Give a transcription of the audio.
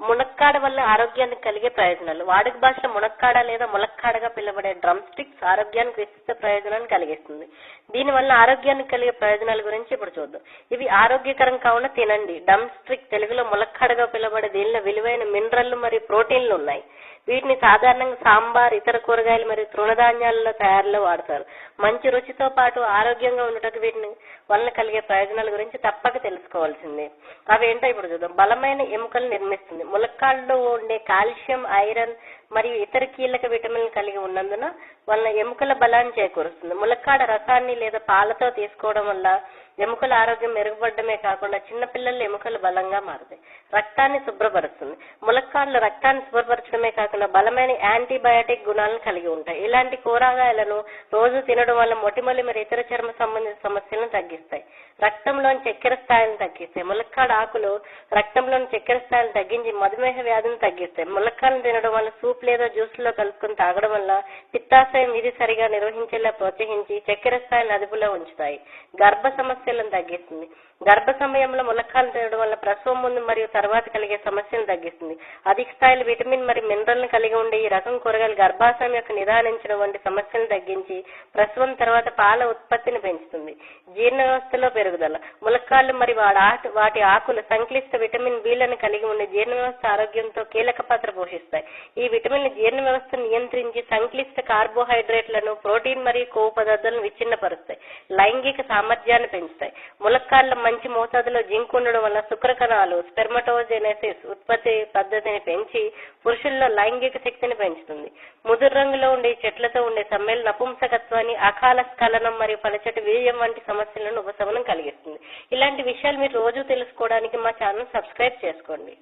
మునక్కాడ వల్ల ఆరోగ్యానికి కలిగే ప్రయోజనాలు. వాడుక భాషలో మునక్కాడ లేదా ములక్కాడగా పిలువబడే డ్రమ్ స్టిక్స్ ఆరోగ్యానికి విస్తృత ప్రయోజనాన్ని కలిగిస్తుంది. దీని వల్ల ఆరోగ్యానికి కలిగే ప్రయోజనాల గురించి ఇప్పుడు చూద్దాం. ఇవి ఆరోగ్యకరం కావున తినండి. డ్రమ్ స్టిక్ తెలుగులో ములక్కాడగా పిలువబడే దీనిలో విలువైన మినరల్లు మరియు ప్రోటీన్లు ఉన్నాయి. వీటిని సాధారణంగా సాంబార్ ఇతర కూరగాయలు మరియు తృణధాన్యాలలో తయారీలో వాడతారు. మంచి రుచితో పాటు ఆరోగ్యంగా ఉండటకు వీటిని వలన కలిగే ప్రయోజనాల గురించి తప్పక తెలుసుకోవాల్సిందే. అవి ఏంటో ఇప్పుడు చూద్దాం. బలమైన ఎముకలు నిర్మిస్తుంది. ములక్కాడలో ఉండే కాల్షియం ఐరన్ మరియు ఇతర కీలక విటమిన్లు కలిగి ఉన్నందున వలన ఎముకల బలాన్ని చేకూరుస్తుంది. ములక్కాడ రసాన్ని లేదా పాలతో తీసుకోవడం వల్ల ఎముకల ఆరోగ్యం మెరుగుపడమే కాకుండా చిన్నపిల్లల ఎముకలు బలంగా మారుతాయి. రక్తాన్ని శుభ్రపరుస్తుంది. ములక్కాడలు రక్తాన్ని శుభ్రపరచడమే కాకుండా బలమైన యాంటీబయాటిక్ గుణాలను కలిగి ఉంటాయి. ఇలాంటి కూరగాయలను రోజు తినడం వల్ల మొటిమలు మరియు ఇతర చర్మ సంబంధిత సమస్యలను తగ్గిస్తాయి. రక్తంలోని చక్కెర స్థాయిని తగ్గిస్తాయి. ములక్కాడ ఆకులు రక్తంలోని చక్కెర స్థాయిని తగ్గించి మధుమేహ వ్యాధిని తగ్గిస్తాయి. ములక్కాడను తినడం వల్ల సూప్ లేదా జ్యూస్లో కలుపుకొని తాగడం వల్ల పిత్తాశయం విధి సరిగా నిర్వహించేలా ప్రోత్సహించి చక్కెర స్థాయిని అదుపులో ఉంచుతాయి. గర్భ సమస్యలను తగ్గిస్తుంది. గర్భ సమయంలో ములక్కాలు తినడం వల్ల ప్రసవం ముందు మరియు తర్వాత కలిగే సమస్యలను తగ్గిస్తుంది. అధిక స్థాయిలో విటమిన్ మరియు మినరల్ కలిగి ఉండే ఈ రకం కూరగాయలు గర్భాశయం యొక్క నిదానించడం వంటి సమస్యలను తగ్గించి ప్రసవం తర్వాత పాల ఉత్పత్తిని పెంచుతుంది. జీర్ణ వ్యవస్థలో పెరుగుదల. ములక్కాళ్ళు మరియు వాడి వాటి ఆకులు సంక్లిష్ట విటమిన్ బిలను కలిగి ఉండే జీర్ణ వ్యవస్థ ఆరోగ్యంతో కీలక పాత్ర పోషిస్తాయి. ఈ విటమిన్లు జీర్ణ వ్యవస్థను నియంత్రించి సంక్లిష్ట కార్బోహైడ్రేట్లను ప్రోటీన్ మరియు కొవ్వు పదార్థాలను విచ్ఛిన్నపరుస్తాయి. లైంగిక సామర్థ్యాన్ని పెంచుతాయి. ములక్కాళ్ళ మంచి మోతాదులో జింక్ ఉండడం వల్ల శుక్ర కణాలు స్పెర్మటోజెనెసిస్ ఉత్పత్తి పద్ధతిని పెంచి పురుషుల్లో లైంగిక శక్తిని పెంచుతుంది. ముదురు రంగులో ఉండే చెట్లతో ఉండే సమ్మెలు నపుంసకత్వాన్ని అకాల స్ఖలనం మరియు పలచటి వీర్యం వంటి సమస్యలను ఉపశమనం కలిగిస్తుంది. ఇలాంటి విషయాలు మీరు రోజు తెలుసుకోవడానికి మా ఛానల్ సబ్స్క్రైబ్ చేసుకోండి.